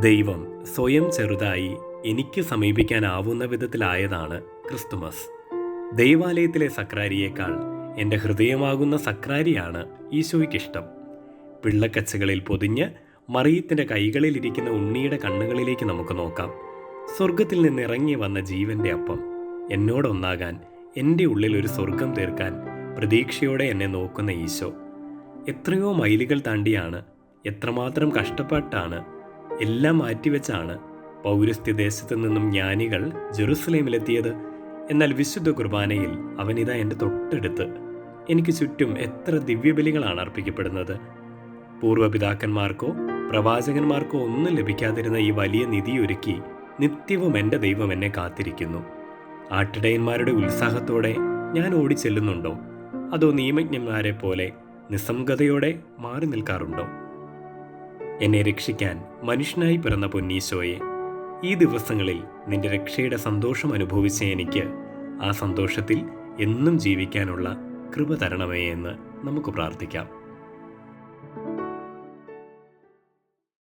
ദൈവം സ്വയം ചെറുതായി എനിക്ക് സമീപിക്കാനാവുന്ന വിധത്തിലായതാണ് ക്രിസ്തുമസ്. ദൈവാലയത്തിലെ സക്രാരിയേക്കാൾ എന്റെ ഹൃദയമാകുന്ന സക്രാരിയാണ് ഈശോയ്ക്കിഷ്ടം. പിള്ളക്കച്ചകളിൽ പൊതിഞ്ഞ് മറിയത്തിന്റെ കൈകളിലിരിക്കുന്ന ഉണ്ണിയുടെ കണ്ണുകളിലേക്ക് നമുക്ക് നോക്കാം. സ്വർഗത്തിൽ നിന്നിറങ്ങി വന്ന ജീവന്റെ അപ്പം എന്നോടൊന്നാകാൻ എന്റെ ഉള്ളിൽ ഒരു സ്വർഗം തീർക്കാൻ പ്രതീക്ഷയോടെ എന്നെ നോക്കുന്ന ഈശോ. എത്രയോ മൈലുകൾ താണ്ടിയാണ് എത്രമാത്രം കഷ്ടപ്പെട്ടാണ് എല്ലാം മാറ്റിവെച്ചാണ് പൗരസ്ത്യ ദേശത്തു നിന്നും ജ്ഞാനികൾ ജെറുസലേമിലെത്തിയത്. എന്നാൽ വിശുദ്ധ കുർബാനയിൽ അവനിതാ എന്റെ തൊട്ടടുത്ത്. എനിക്ക് ചുറ്റും എത്ര ദിവ്യബലികളാണ് അർപ്പിക്കപ്പെടുന്നത്. പൂർവപിതാക്കന്മാർക്കോ പ്രവാചകന്മാർക്കോ ഒന്നും ലഭിക്കാതിരുന്ന ഈ വലിയ നിധിയൊരുക്കി നിത്യവും എന്റെ ദൈവം എന്നെ കാത്തിരിക്കുന്നു. ആട്ടിടയന്മാരുടെ ഉത്സാഹത്തോടെ ഞാൻ ഓടിച്ചെല്ലുന്നുണ്ടോ? അതോ നിയമജ്ഞന്മാരെ പോലെ നിസ്സംഗതയോടെ മാറി നിൽക്കാറുണ്ടോ? എന്നെ രക്ഷിക്കാൻ മനുഷ്യനായി പിറന്ന പൊന്നീശോയെ ഈ ദിവസങ്ങളിൽ നിന്റെ രക്ഷയുടെ സന്തോഷം അനുഭവിച്ച എനിക്ക്. ആ സന്തോഷത്തിൽ എന്നും ജീവിക്കാനുള്ള കൃപ തരണമേ എന്ന് നമുക്ക് പ്രാർത്ഥിക്കാം.